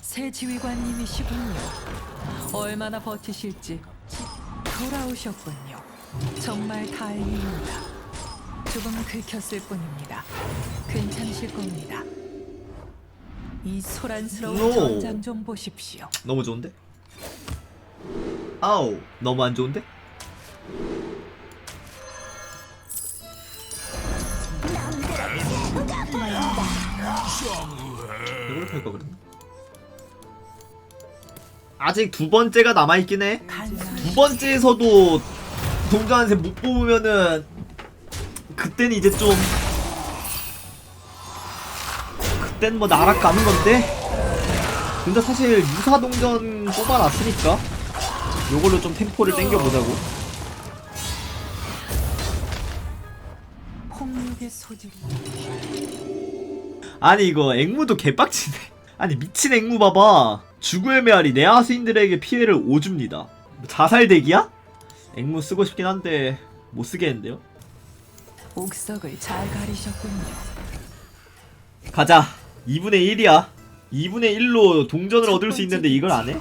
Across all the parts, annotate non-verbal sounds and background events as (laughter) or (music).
새 지휘관님이시군요. 얼마나 버티실지 돌아오셨군요. 정말 다행입니다. 조금 긁혔을 뿐입니다. 괜찮으실 겁니다. 이 소란스러운 No. 전장 좀 보십시오. 너무 좋은데? 아우 너무 안 좋은데? 이걸 팔까 그랬나? 아직 두 번째가 남아있긴 해. 두 번째에서도 동전한테 못 뽑으면은 그때는 이제 좀 그땐 뭐 나락 가는 건데? 근데 사실 유사 동전 뽑아놨으니까 요걸로 좀 템포를 땡겨보자고. 아니 이거 앵무도 개빡치네. 아니 미친 앵무 봐봐 죽음의 메아리 내하수인들에게 피해를 오줍니다 자살 대기야? 앵무 쓰고 싶긴 한데 못 쓰겠는데요? 옥석을 잘 가리셨군요. 가자 2분의 1이야 2분의 1로 동전을 얻을 수 있는데 이걸 안 해?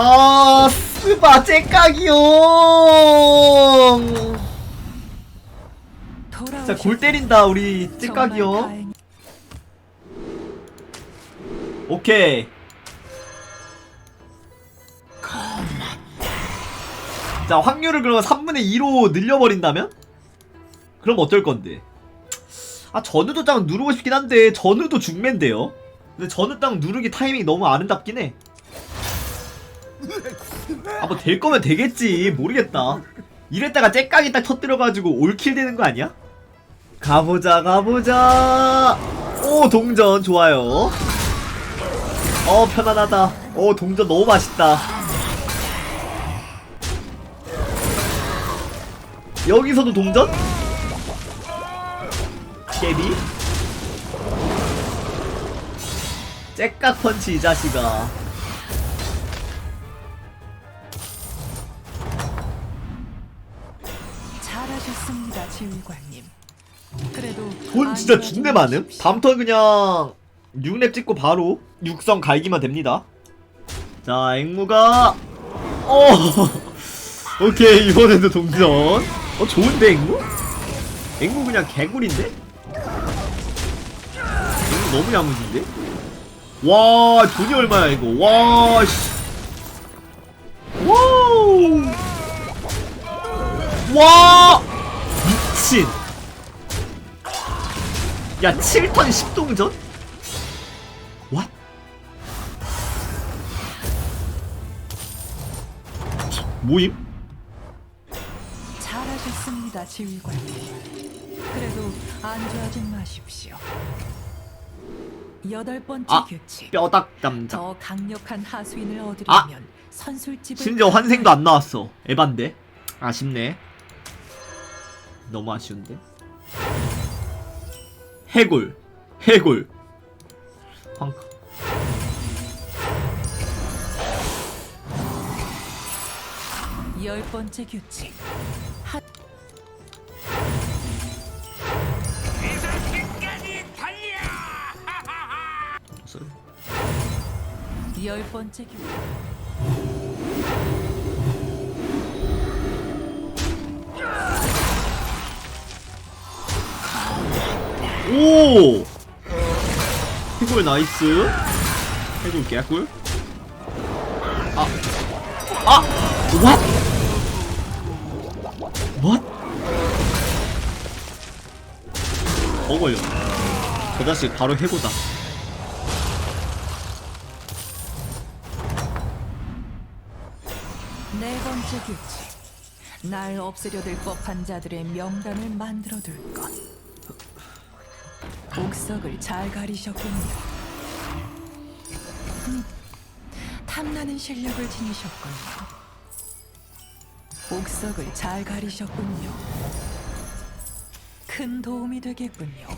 아 스바 째깍이요. 진짜 골 때린다 우리 째깍이요. 오케이. 자 확률을 그러면 3분의 2로 늘려버린다면? 그럼 어쩔 건데? 아 전우도 딱 누르고 싶긴 한데 전우도 중매인데요? 근데 전우 딱 누르기 타이밍 너무 아름답긴 해 아 뭐 될 거면 되겠지. 모르겠다. 이랬다가 째깍이 딱 터뜨려가지고 올킬 되는 거 아니야? 가보자 가보자. 오 동전. 좋아요. 어 편안하다. 어 동전 너무 맛있다. 여기서도 동전? 깨비? 째깍 펀치 이 자식아 지휘관님. 그래도 돈 진짜 준내 많음? 마십시오. 다음 턴 그냥 6렙 찍고 바로 육성 갈기만 됩니다 자 앵무가 어 (laughs) 오케이 이번에도 동전 어 좋은데 앵무? 앵무 그냥 개구리인데? 앵무 너무 야무진데? 와 돈이 얼마야 이거 와 씨 와우 와 미친 야 7턴 10동전? What? 모임? 잘하셨습니다, 지휘관님. 그래도 안주하지 마십시오. 여덟 번째 아, 규칙. 뼈닥 담장 더 강력한 하수인을 얻으려면 선술집을 심지어 환생도 안 나왔어 에반데 아쉽네 너무 아쉬운데? 해골 해골. 황크 열 번째 규칙. 하... 열 번째 규칙. 오 해골 나이스 해골 개꿀 아 아! What? What? 어 걸려 저 자식 바로 해고다 네 번째 규칙. 날 없애려 들 법한 자들의 명단을 만들어 둘 것. 옥석을 잘 가리셨군요. 음, 탐나는 실력을 지니셨군요. 옥석을 잘 가리셨군요. 큰 도움이 되겠군요.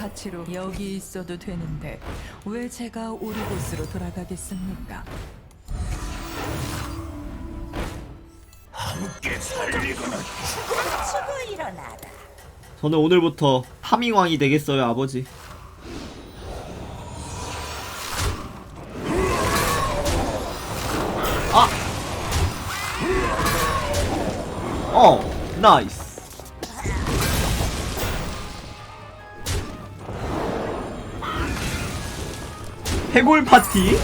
가치로 여기 있어도 되는데 왜 제가 오리 곳으로 돌아가겠습니까? 치고 일어나라. 저는 오늘부터 파밍왕이 되겠어요 아버지. 아! 어 나이스. 해골 파티?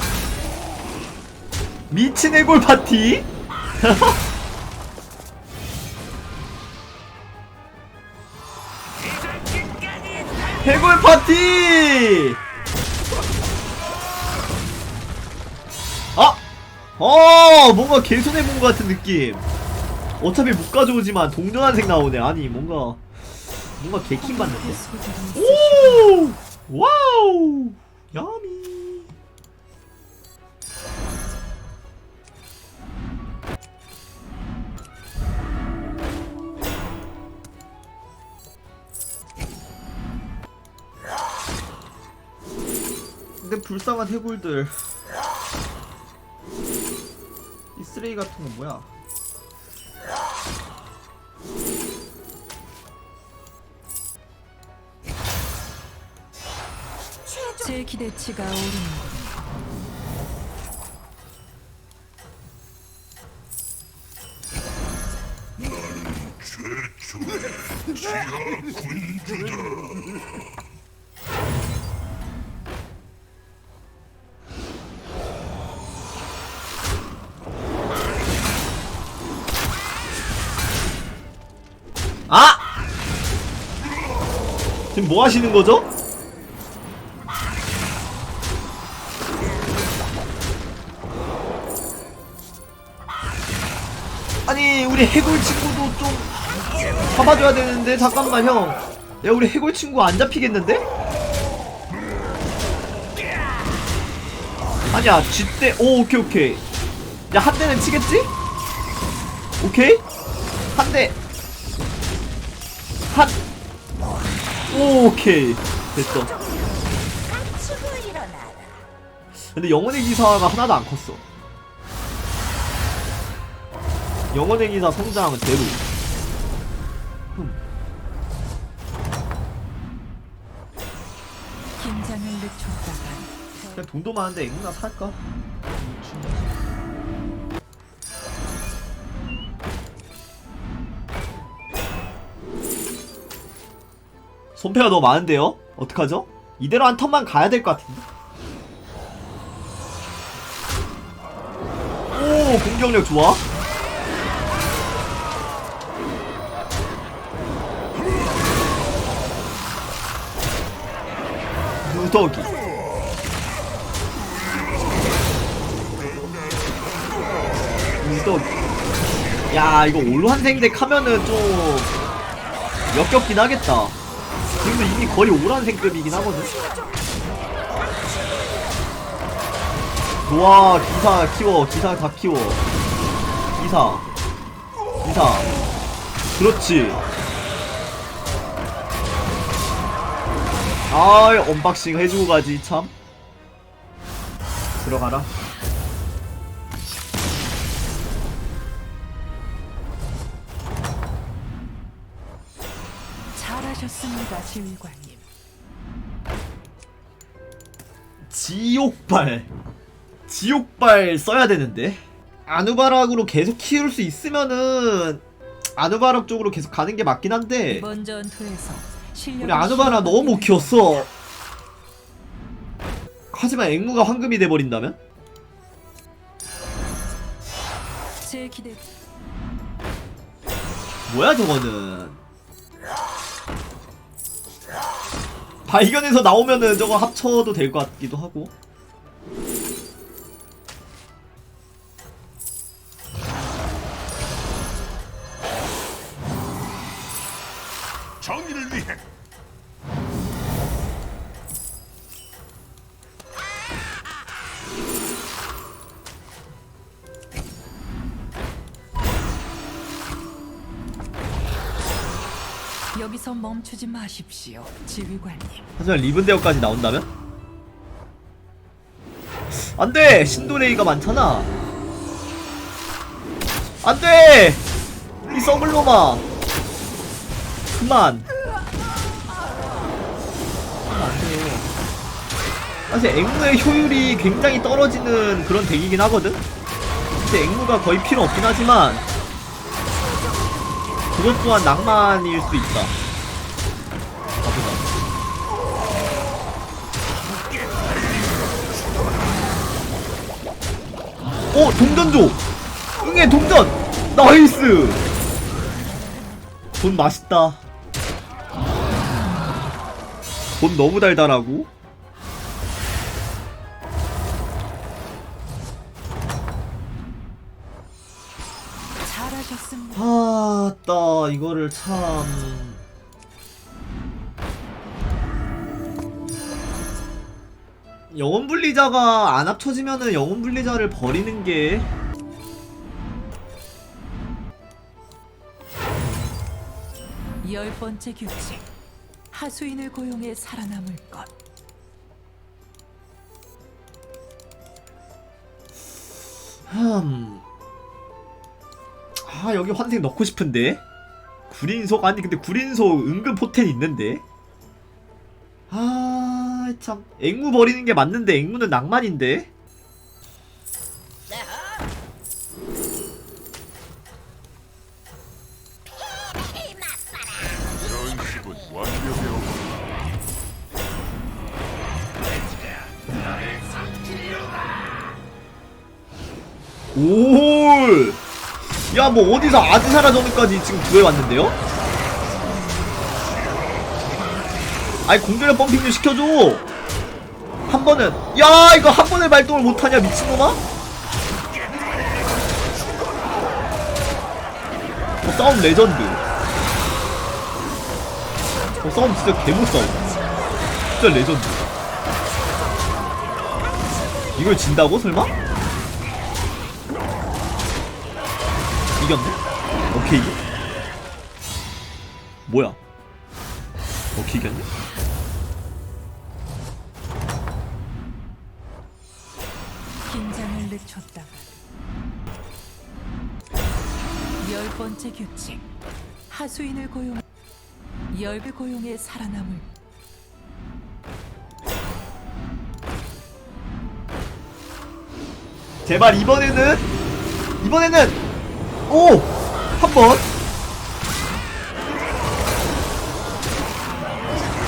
미친 해골 파티 (laughs) 해골 파티! 아! 어, 뭔가 개손해본 것 같은 느낌. 어차피 못 가져오지만 동전한색 나오네. 아니, 뭔가, 뭔가 개킹 받는데. 오! 와우! 야미. 근데 불쌍한 해골들. 이 쓰레기 같은 거 뭐야? 제 기대치가 오르는군요. 아! 지금 뭐 하시는 거죠? 아니 우리 해골 친구도 좀 잡아줘야 되는데 잠깐만 형. 야 우리 해골 친구 안 잡히겠는데? 아니야 쥐때 오 오케이 오케이. 야 한 대는 치겠지? 오케이 한 대. 한. 오, 오케이 됐어. 근데 영혼의 기사가 하나도 안 컸어. 영혼의 기사 성장은 제로. 긴장을 늦췄다간 그냥 돈도 많은데 앵무나 살까? 손패가 너무 많은데요? 어떡하죠? 이대로 한 턴만 가야 될 것 같은데? 오 공격력 좋아 무더기 무더기 야 이거 올환생덱 하면은 좀 역겹긴 하겠다 지금도 이미 거의 오란생급이긴 하거든. 좋아 기사 키워 기사 다 키워. 기사. 기사. 그렇지. 아이 언박싱 해주고 가지 참. 들어가라 하셨습니다, 지휘관님. 지옥발. 지옥발 써야 되는데. 아누바락으로 계속 키울 수 있으면은 아누바락 쪽으로 계속 가는 게 맞긴 한데. 이번 전투에서 우리 아누바락 너무 못 키웠어. 하지만 앵무가 황금이 돼버린다면? 제 기대 뭐야 저거는 발견해서 나오면은 저거 합쳐도 될 것 같기도 하고. 정의를 위해 여기서 멈추지 마십시오, 지휘관님. 하지만 리븐데어까지 나온다면? 안돼! 신도레이가 많잖아 안돼! 이 썩을놈아 그만 안돼 사실 앵무의 효율이 굉장히 떨어지는 그런 덱이긴 하거든? 근데 앵무가 거의 필요 없긴 하지만 그것 또한 낭만일 수 있다 오 동전조. 응애 동전. 나이스. 돈 맛있다. 돈 너무 달달하고. 잘하셨습니다. 아따 이거를 참 영혼 분리자가 안 합쳐지면은 영혼 분리자를 버리는 게 열 번째 규칙. 하수인을 고용해 살아남을 것. 흠. 아 여기 환생 넣고 싶은데 구린속 아니 근데 구린속 은근 포텐 있는데 아 참 앵무 버리는 게 맞는데 앵무는 낭만인데 이런 식은 완벽해 없고 올! 야, 뭐 어디서 아드사라 전까지 지금 구해왔는데요? 아니 공격력 펌핑 좀 시켜줘! 한 번은 야 이거 한 번에 발동을 못하냐 미친놈아? 저 싸움 레전드 저 싸움 진짜 개못싸움 진짜 레전드 이걸 진다고 설마? 이겼네? 오케이 뭐야 이겼네? 긴장을 늦췄다가 열 번째 규칙 하수인을 고용 열배 고용해 살아남을 제발 이번에는 이번에는 오! 한 번.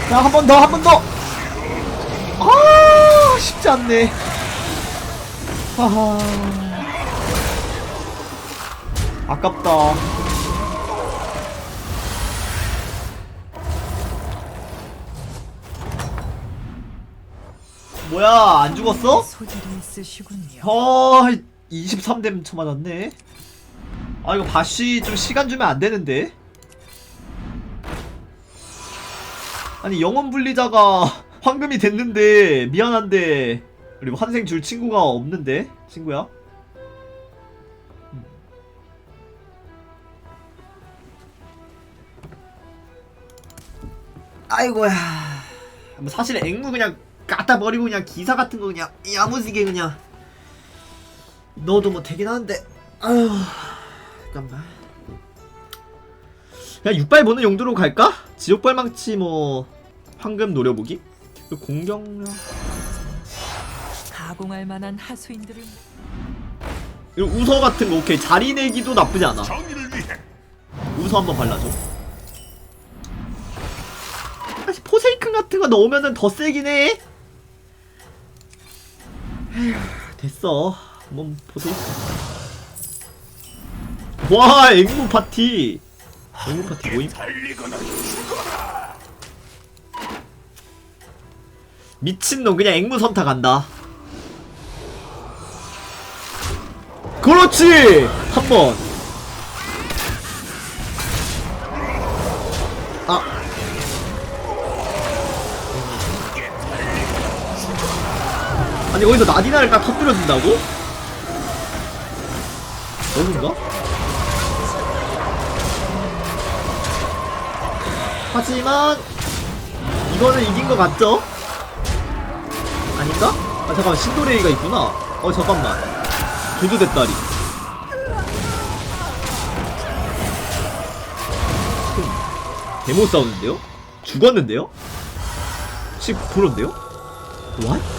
자, 한 번 더, 한 번 더. 아, 쉽지 않네. 하하. 아깝다. 뭐야, 안 죽었어? 소질이 있으시군요. 어, 23댐 쳐맞았네. 아, 이거 바쉬 좀 시간 주면 안 되는데. 아니, 영혼 분리자가 (laughs) 황금이 됐는데, 미안한데, 우리 환생 줄 친구가 없는데, 친구야? 음. 아이고야. 뭐 사실 앵무 그냥 갖다 버리고 그냥 기사 같은 거 그냥 야무지게 그냥 넣어도 뭐 되긴 하는데 아휴 잠깐만 그냥 육발 보는 용도로 갈까? 지옥발망치 뭐 황금 노려보기? 그리고 공격력 가공할 만한 하수인들을 그리고 우서 같은 거 오케이. 자리 내기도 나쁘지 않아. 우서 한번 발라줘. 사실 포세이큰 같은 거 넣으면은 더 세긴 해. 에휴 됐어. 한번 포세이큰. 와 앵무 파티 앵무 파티 모임 미친놈 그냥 앵무 선타 간다 그렇지 한 번 아 아니 거기서 나디나를 딱 터뜨려준다고? 너무인가? 하지만 이거는 이긴 것 같죠? 아닌가? 아 잠깐만 신도레이가 있구나 어 잠깐만 조조 대다리 데모 싸우는데요? 죽었는데요? 19%인데요? What?